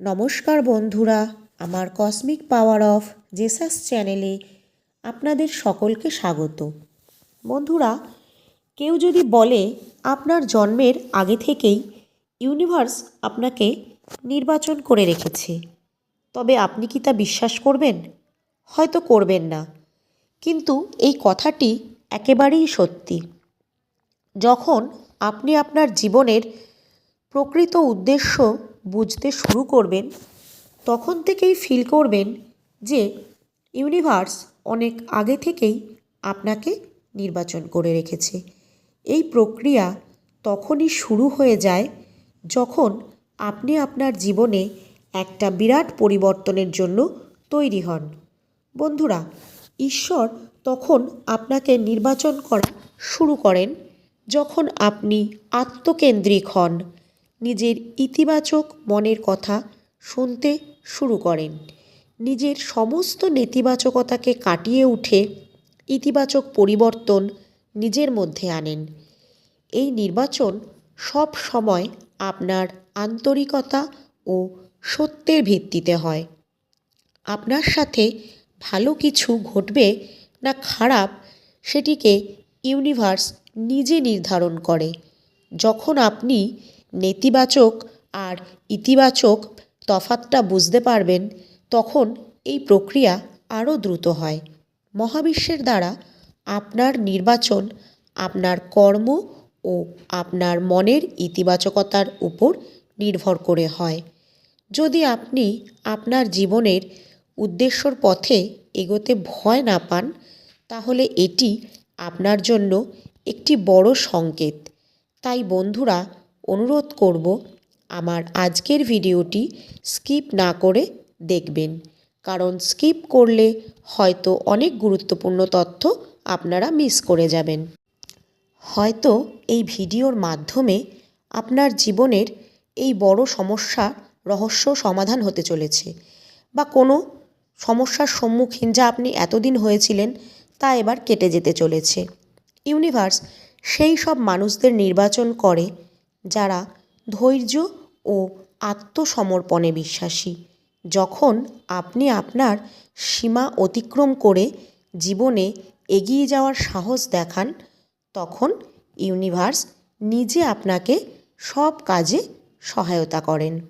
নমস্কার বন্ধুরা, আমার কসমিক পাওয়ার অফ জেসাস চ্যানেলে আপনাদের সকলকে স্বাগত। বন্ধুরা, কেউ যদি বলে আপনার জন্মের আগে থেকেই ইউনিভার্স আপনাকে নির্বাচন করে রেখেছে, তবে আপনি কি তা বিশ্বাস করবেন? হয়তো করবেন না। কিন্তু এই কথাটি একেবারেই সত্যি। যখন আপনি আপনার জীবনের প্রকৃত উদ্দেশ্য বুঝতে শুরু করবেন, তখন থেকেই ফিল করবেন যে ইউনিভার্স অনেক আগে থেকেই আপনাকে নির্বাচন করে রেখেছে। এই প্রক্রিয়া তখনই শুরু হয়ে যায় যখন আপনি আপনার জীবনে একটা বিরাট পরিবর্তনের জন্য তৈরি হন। বন্ধুরা, ঈশ্বর তখন আপনাকে নির্বাচন করা শুরু করেন যখন আপনি আত্মকেন্দ্রিক হন। নিজের ইতিবাচক মনের কথা শুনতে শুরু করেন। নিজের সমস্ত নেতিবাচকতাকে কাটিয়ে উঠে ইতিবাচক পরিবর্তন নিজের মধ্যে আনেন। এই নির্বাচন সব সময় আপনার আন্তরিকতা ও সত্যের ভিত্তিতে হয়। আপনার সাথে ভালো কিছু ঘটবে না খারাপ সেটিকে ইউনিভার্স নিজে নির্ধারণ করে। যখন আপনি নেতিবাচক আর ইতিবাচক তফাতটা বুঝতে পারবেন, তখন এই প্রক্রিয়া আরও দ্রুত হয়। মহাবিশ্বের দ্বারা আপনার নির্বাচন, আপনার কর্ম ও আপনার মনের ইতিবাচকতার উপর নির্ভর করে হয়। যদি আপনি আপনার জীবনের উদ্দেশ্যর পথে এগোতে ভয় না পান, তাহলে এটি আপনার জন্য একটি বড় সংকেত। তাই বন্ধুরা অনুরোধ করব আমার আজকের ভিডিওটি স্কিপ না করে দেখবেন। কারণ স্কিপ করলে হয়তো অনেক গুরুত্বপূর্ণ তথ্য আপনারা মিস করে যাবেন। হয়তো এই ভিডিওর মাধ্যমে আপনার জীবনের এই বড় সমস্যা রহস্য সমাধান হতে চলেছে বা কোনো সমস্যার সম্মুখীন যা আপনি এতদিন হয়েছিলেন তা এবার কেটে যেতে চলেছে। ইউনিভার্স সেই সব মানুষদের নির্বাচন করে যারা ধৈর্য ও আত্মসমর্পণে বিশ্বাসী। যখন আপনি আপনার সীমা অতিক্রম করে জীবনে এগিয়ে যাওয়ার সাহস দেখান, তখন ইউনিভার্স নিজে আপনাকে সব কাজে সহায়তা করেন।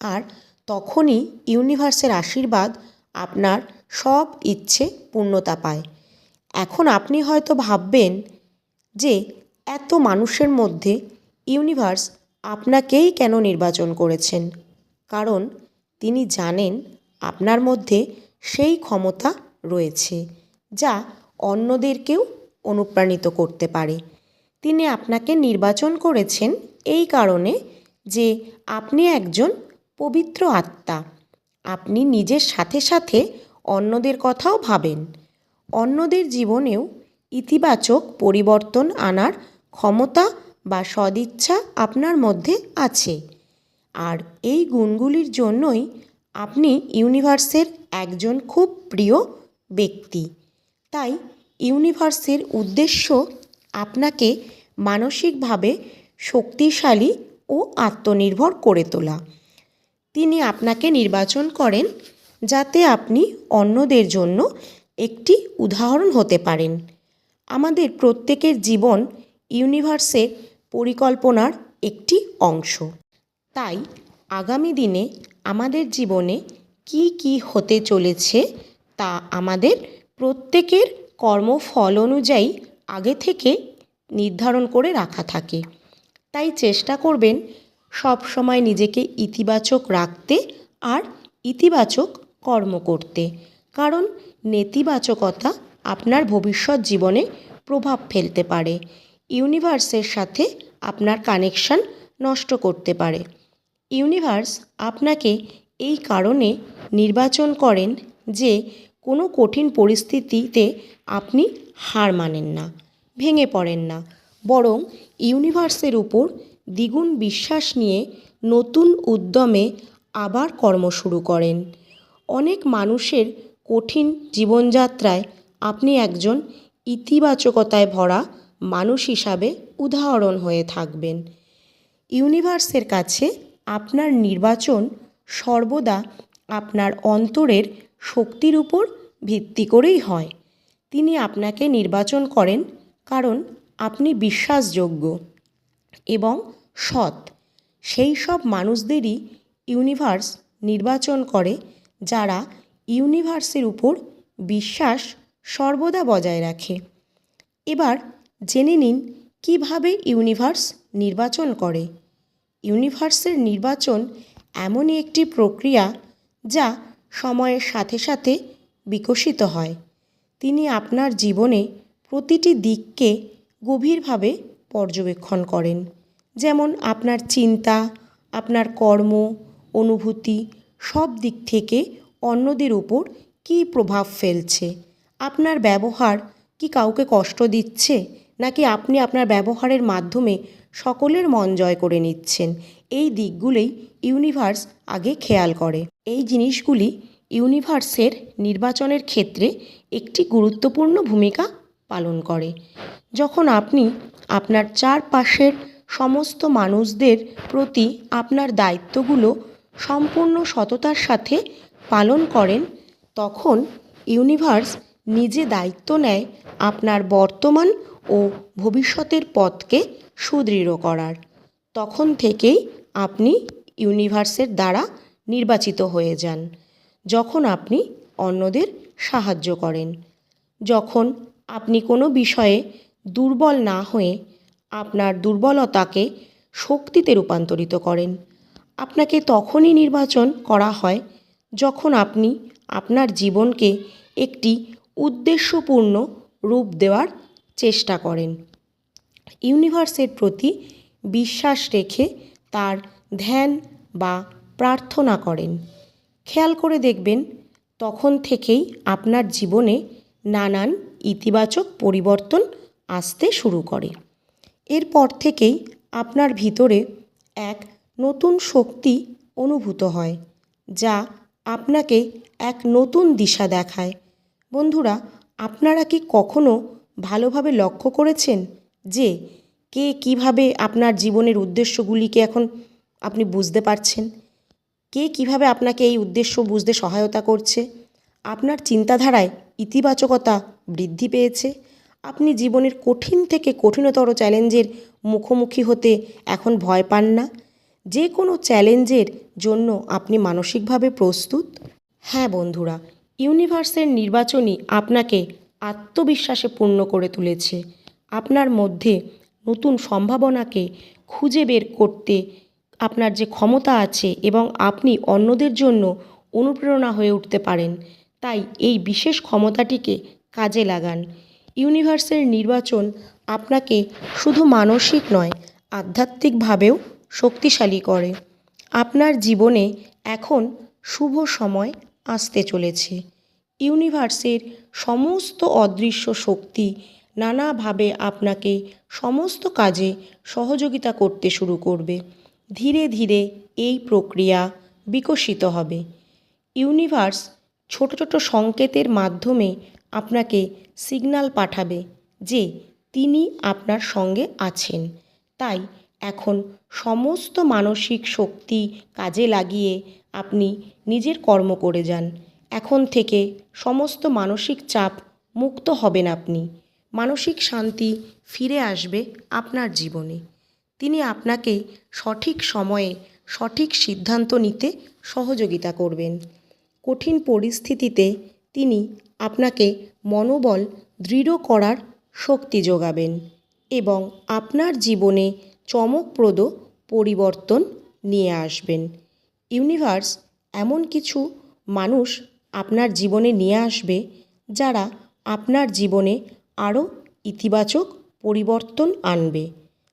আর তখনই ইউনিভার্সের আশীর্বাদ আপনার সব ইচ্ছে পূর্ণতা পায়। এখন আপনি হয়তো ভাববেন যে, এত মানুষের মধ্যে ইউনিভার্স আপনাকেই কেন নির্বাচন করেছেন? কারণ তিনি জানেন আপনার মধ্যে সেই ক্ষমতা রয়েছে যা অন্যদেরকেও অনুপ্রাণিত করতে পারে। তিনি আপনাকে নির্বাচন করেছেন এই কারণে যে আপনি একজন পবিত্র আত্মা। আপনি নিজের সাথে সাথে অন্যদের কথাও ভাবেন। অন্যদের জীবনেও ইতিবাচক পরিবর্তন আনার ক্ষমতা বা সদিচ্ছা আপনার মধ্যে আছে। আর এই গুণগুলির জন্যই আপনি ইউনিভার্সের একজন খুব প্রিয় ব্যক্তি। তাই ইউনিভার্সের উদ্দেশ্য আপনাকে মানসিকভাবে শক্তিশালী ও আত্মনির্ভর করে তোলা। তিনি আপনাকে নির্বাচন করেন যাতে আপনি অন্যদের জন্য একটি উদাহরণ হতে পারেন। আমাদের প্রত্যেকের জীবন ইউনিভার্সের পরিকল্পনার একটি অংশ। তাই আগামী দিনে আমাদের জীবনে কি কি হতে চলেছে তা আমাদের প্রত্যেকের কর্মফল অনুযায়ী আগে থেকে নির্ধারণ করে রাখা থাকে। তাই চেষ্টা করবেন সব সময় নিজেকে ইতিবাচক রাখতে আর ইতিবাচক কর্ম করতে। কারণ নেতিবাচকতা আপনার ভবিষ্যৎ জীবনে প্রভাব ফেলতে পারে। ইউনিভার্সের সাথে আপনার কানেকশন নষ্ট করতে পারে। ইউনিভার্স আপনাকে এই কারণে নির্বাচন করেন যে কোনো কঠিন পরিস্থিতিতে আপনি হার মানেন না, ভেঙে পড়েন না। বরং ইউনিভার্সের উপর দ্বিগুণ বিশ্বাস নিয়ে নতুন উদ্যমে আবার কর্ম শুরু করেন। অনেক মানুষের কঠিন জীবনযাত্রায় আপনি একজন ইতিবাচকতায় ভরা মানুষ হিসাবে উদাহরণ হয়ে থাকবেন। ইউনিভার্সের কাছে আপনার নির্বাচন সর্বদা আপনার অন্তরের শক্তির উপর ভিত্তি করেই হয়। তিনি আপনাকে নির্বাচন করেন কারণ আপনি বিশ্বাসযোগ্য এবং সৎ। সেই সব মানুষদেরই ইউনিভার্স নির্বাচন করে যারা ইউনিভার্সের উপর বিশ্বাস সর্বদা বজায় রাখে। এবার জেনে নিন কীভাবে ইউনিভার্স নির্বাচন করে। ইউনিভার্সের নির্বাচন এমনই একটি প্রক্রিয়া যা সময়ের সাথে সাথে বিকশিত হয়। তিনি আপনার জীবনে প্রতিটি দিককে গভীরভাবে পর্যবেক্ষণ করেন। যেমন আপনার চিন্তা, আপনার কর্ম, অনুভূতি সব দিক থেকে অন্যদের উপর কী প্রভাব ফেলছে, আপনার ব্যবহার কি কাউকে কষ্ট দিচ্ছে নাকি আপনি আপনার ব্যবহারের মাধ্যমে সকলের মন জয় করে নিচ্ছেন? এই দিকগুলোই ইউনিভার্স আগে খেয়াল করে। এই জিনিসগুলি ইউনিভার্সের নির্বাচনের ক্ষেত্রে একটি গুরুত্বপূর্ণ ভূমিকা পালন করে। যখন আপনি আপনার চারপাশের সমস্ত মানুষদের প্রতি আপনার দায়িত্বগুলো সম্পূর্ণ সততার সাথে পালন করেন, তখন ইউনিভার্স নিজে দায়িত্ব নেয় আপনার বর্তমান ও ভবিষ্যতের পথকে সুদৃঢ় করার। তখন থেকেই আপনি ইউনিভার্সের দ্বারা নির্বাচিত হয়ে যান, যখন আপনি অন্যদের সাহায্য করেন। যখন আপনি কোনো বিষয়ে দুর্বল না হয়ে আপনার দুর্বলতাকে শক্তিতে রূপান্তরিত করেন, আপনাকে তখনই নির্বাচন করা হয় যখন আপনি আপনার জীবনকে একটি উদ্দেশ্যপূর্ণ রূপ দেওয়ার চেষ্টা করেন। ইউনিভার্সের প্রতি বিশ্বাস রেখে তার ধ্যান বা প্রার্থনা করেন। খেয়াল করে দেখবেন, তখন থেকেই আপনার জীবনে নানান ইতিবাচক পরিবর্তন আসতে শুরু করে। এরপর থেকেই আপনার ভিতরে এক নতুন শক্তি অনুভূত হয়, যা আপনাকে এক নতুন দিশা দেখায়। বন্ধুরা, আপনারা কি কখনো ভালোভাবে লক্ষ্য করেছেন যে কে কীভাবে আপনার জীবনের উদ্দেশ্যগুলিকে এখন আপনি বুঝতে পারছেন? কে কীভাবে আপনাকে এই উদ্দেশ্য বুঝতে সহায়তা করছে? আপনার চিন্তাধারায় ইতিবাচকতা বৃদ্ধি পেয়েছে? আপনি জীবনের কঠিন থেকে কঠিনতর চ্যালেঞ্জের মুখোমুখি হতে এখন ভয় পান না? যে কোনো চ্যালেঞ্জের জন্য আপনি মানসিকভাবে প্রস্তুত? হ্যাঁ বন্ধুরা, ইউনিভার্সের নির্বাচনই আপনাকে আত্মবিশ্বাসে পূর্ণ করে তুলেছে। আপনার মধ্যে নতুন সম্ভাবনাকে খুঁজে বের করতে আপনার যে ক্ষমতা আছে এবং আপনি অন্যদের জন্য অনুপ্রেরণা হয়ে উঠতে পারেন, তাই এই বিশেষ ক্ষমতাটিকে কাজে লাগান। ইউনিভার্সের নির্বাচন আপনাকে শুধু মানসিক নয়, আধ্যাত্মিকভাবেও শক্তিশালী করে। আপনার জীবনে এখন শুভ সময় আসতে চলেছে। ইউনিভার্সের সমস্ত অদৃশ্য শক্তি নানাভাবে আপনাকে সমস্ত কাজে সহযোগিতা করতে শুরু করবে। ধীরে ধীরে এই প্রক্রিয়া বিকশিত হবে। ইউনিভার্স ছোট ছোট সংকেতের মাধ্যমে আপনাকে সিগন্যাল পাঠাবে যে তিনি আপনার সঙ্গে আছেন। তাই এখন সমস্ত মানসিক শক্তি কাজে লাগিয়ে আপনি নিজের কর্ম করে যান। এখন থেকে সমস্ত মানসিক চাপ মুক্ত হবেন আপনি। মানসিক শান্তি ফিরে আসবে আপনার জীবনে। তিনি আপনাকে সঠিক সময়ে সঠিক সিদ্ধান্ত নিতে সহযোগিতা করবেন। কঠিন পরিস্থিতিতে তিনি আপনাকে মনোবল দৃঢ় করার শক্তি যোগাবেন এবং আপনার জীবনে চমকপ্রদ পরিবর্তন নিয়ে আসবেন। ইউনিভার্স এমন কিছু মানুষ আপনার জীবনে নিয়ে আসবে যারা আপনার জীবনে আরও ইতিবাচক পরিবর্তন আনবে।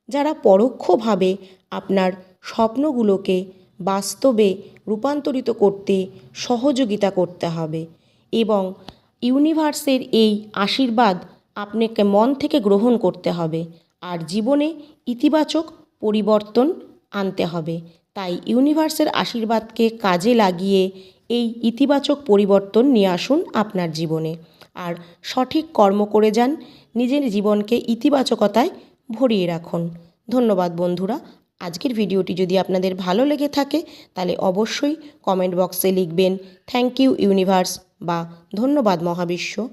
যারা পরোক্ষভাবে আপনার স্বপ্নগুলোকে বাস্তবে রূপান্তরিত করতে সহযোগিতা করতে হবে এবং ইউনিভার্সের এই আশীর্বাদ আপনাকে মন থেকে গ্রহণ করতে হবে আর জীবনে ইতিবাচক পরিবর্তন আনতে হবে। তাই ইউনিভার্সের আশীর্বাদকে কাজে লাগিয়ে এই ইতিবাচক পরিবর্তন নিয়ে আসুন আপনার জীবনে। আর সঠিক কর্ম করে যান, নিজের জীবনকে ইতিবাচকতায় ভরিয়ে রাখুন। ধন্যবাদ বন্ধুরা। আজকের ভিডিওটি যদি আপনাদের ভালো লেগে থাকে, তাহলে অবশ্যই কমেন্ট বক্সে লিখবেন, থ্যাংক ইউ ইউনিভার্স বা ধন্যবাদ মহাবিশ্ব